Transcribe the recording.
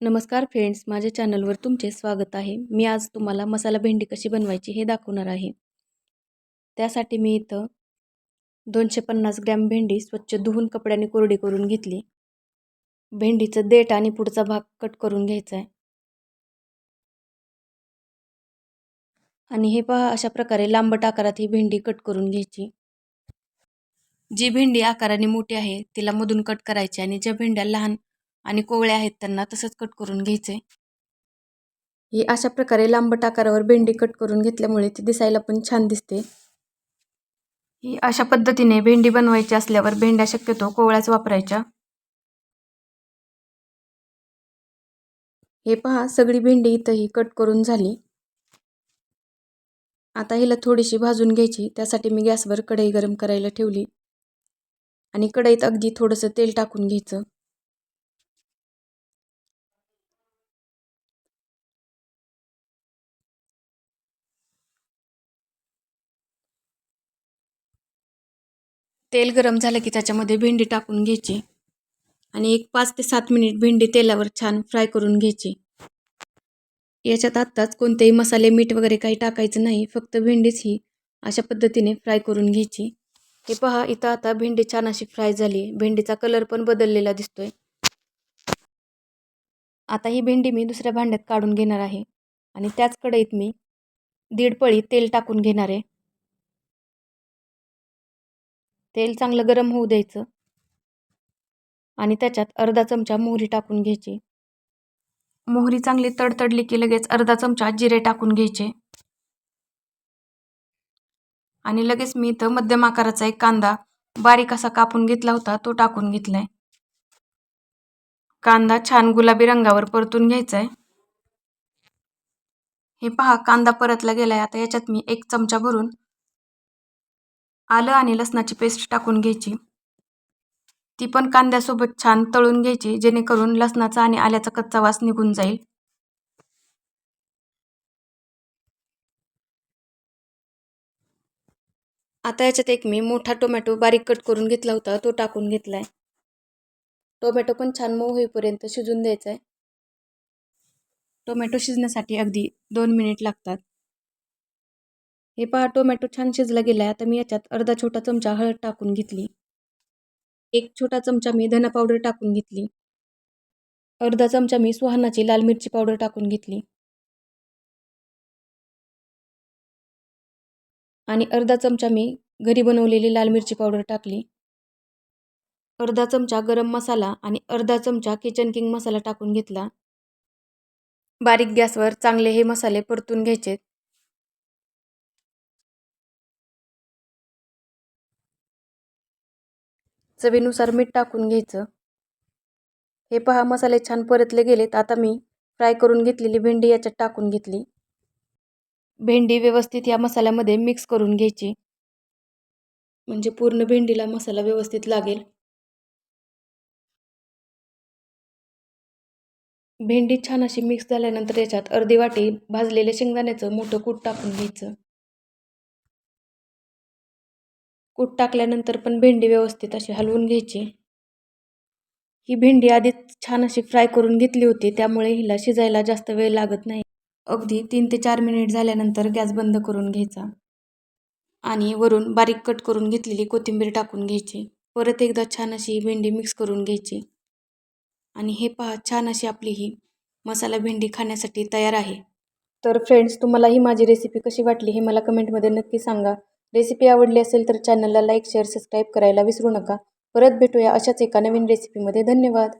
नमस्कार फ्रेंड्स माझ्या चॅनलवर तुमचे स्वागत आहे. मी आज तुम्हाला मसाला भेंडी कशी बनवायची हे दाखवणार आहे. त्यासाठी मी इथं दोनशे पन्नास ग्रॅम भेंडी स्वच्छ धुवून कपड्याने कोरडी करून घेतली. भेंडीचं देठ आणि पुढचा भाग कट करून घ्यायचा आहे. आणि हे पहा अशा प्रकारे लांबट आकारात ही भेंडी कट करून घ्यायची. जी भेंडी आकाराने मोठी आहे तिला मधून कट करायची आणि ज्या भेंड्या लहान आणि कोवळ्या आहेत त्यांना तसंच कट करून घ्यायचे ही अशा प्रकारे लांबट आकारावर भेंडी कट करून घेतल्यामुळे ती दिसायला पण छान दिसते. ही अशा पद्धतीने भेंडी बनवायची असल्यावर भेंड्या शक्यतो कोवळ्याच वापरायच्या. हे पहा सगळी भेंडी इथं ही कट करून झाली. आता हिला थोडीशी भाजून घ्यायची त्यासाठी मी गॅसवर कढई गरम करायला ठेवली. आणि कढईत अगदी थोडंसं तेल टाकून घ्यायचं. तेल गरम झालं की त्याच्यामध्ये भेंडी टाकून घ्यायची. आणि एक पाच ते सात मिनिट भेंडी तेलावर छान फ्राय करून घ्यायची. याच्यात आत्ताच कोणतेही मसाले मीठ वगैरे काही टाकायचं नाही फक्त भेंडीच ही अशा पद्धतीने फ्राय करून घ्यायची. हे पहा इथं आता भेंडी छान अशी फ्राय झाली. भेंडीचा कलर पण बदललेला दिसतोय. आता ही भेंडी मी दुसऱ्या भांड्यात काढून घेणार आहे. आणि त्याच कढईत मी दीड पळी तेल टाकून घेणार आहे. तेल चांगलं गरम होऊ द्यायचं. आणि त्याच्यात अर्धा चमचा मोहरी टाकून घ्यायची. मोहरी चांगली तडतडली की लगेच अर्धा चमचा जिरे टाकून घ्यायचे. आणि लगेच मी इथं मध्यम आकाराचा एक कांदा बारीक असा कापून घेतला होता तो टाकून घेतलाय. कांदा छान गुलाबी रंगावर परतून घ्यायचा आहे हे पहा कांदा परतला गेलाय. आता याच्यात मी एक चमचा भरून आलं आणि लसणाची पेस्ट टाकून घ्यायची. ती पण कांद्यासोबत छान तळून घ्यायची जेणेकरून लसणाचा आणि आल्याचा कच्चा वास निघून जाईल. आता याच्यात एक मी मोठा टोमॅटो बारीक कट करून घेतला होता तो टाकून घेतलाय. टोमॅटो पण छान मऊ होईपर्यंत शिजून द्यायचा आहे टोमॅटो शिजण्यासाठी अगदी दोन मिनिट लागतात. हे पहा टोमॅटो छान शिजला गेला आहे आता मी याच्यात अर्धा छोटा चमचा हळद टाकून घेतली. एक छोटा चमचा मी धना पावडर टाकून घेतली. अर्धा चमचा मी सुहानाची लाल मिरची पावडर टाकून घेतली. आणि अर्धा चमचा मी घरी बनवलेली लाल मिरची पावडर टाकली. अर्धा चमचा गरम मसाला आणि अर्धा चमचा किचन किंग मसाला टाकून घेतला. बारीक गॅसवर चांगले हे मसाले परतून घ्यायचे चवीनुसार मीठ टाकून घ्यायचं. हे पहा मसाले छान परतले गेलेत. आता मी फ्राय करून घेतलेली भेंडी याच्यात टाकून घेतली. भेंडी व्यवस्थित या मसाल्यामध्ये मिक्स करून घ्यायची. म्हणजे पूर्ण भेंडीला मसाला व्यवस्थित लागेल. भेंडी छान अशी मिक्स झाल्यानंतर याच्यात अर्धी वाटी भाजलेल्या शेंगदाण्याचं मोठं कूट टाकून घ्यायचं. कूट टाकल्यानंतर पण भेंडी व्यवस्थित अशी हलवून घ्यायची. ही भेंडी आधीच छान अशी फ्राय करून घेतली होती त्यामुळे हिला शिजायला जास्त वेळ लागत नाही. अगदी तीन ते चार मिनिट झाल्यानंतर गॅस बंद करून घ्यायचा आणि वरून बारीक कट करून घेतलेली कोथिंबीर टाकून घ्यायची. परत एकदा छान अशी भेंडी मिक्स करून घ्यायची. आणि हे पहा छान अशी आपली ही मसाला भेंडी खाण्यासाठी तयार आहे. तर फ्रेंड्स तुम्हाला ही माझी रेसिपी कशी वाटली हे मला कमेंटमध्ये नक्की सांगा. रेसिपी आवडली असेल तर चॅनलला लाईक शेअर सबस्क्राईब करायला विसरू नका. परत भेटूया अशाच एका नवीन रेसिपीमध्ये धन्यवाद.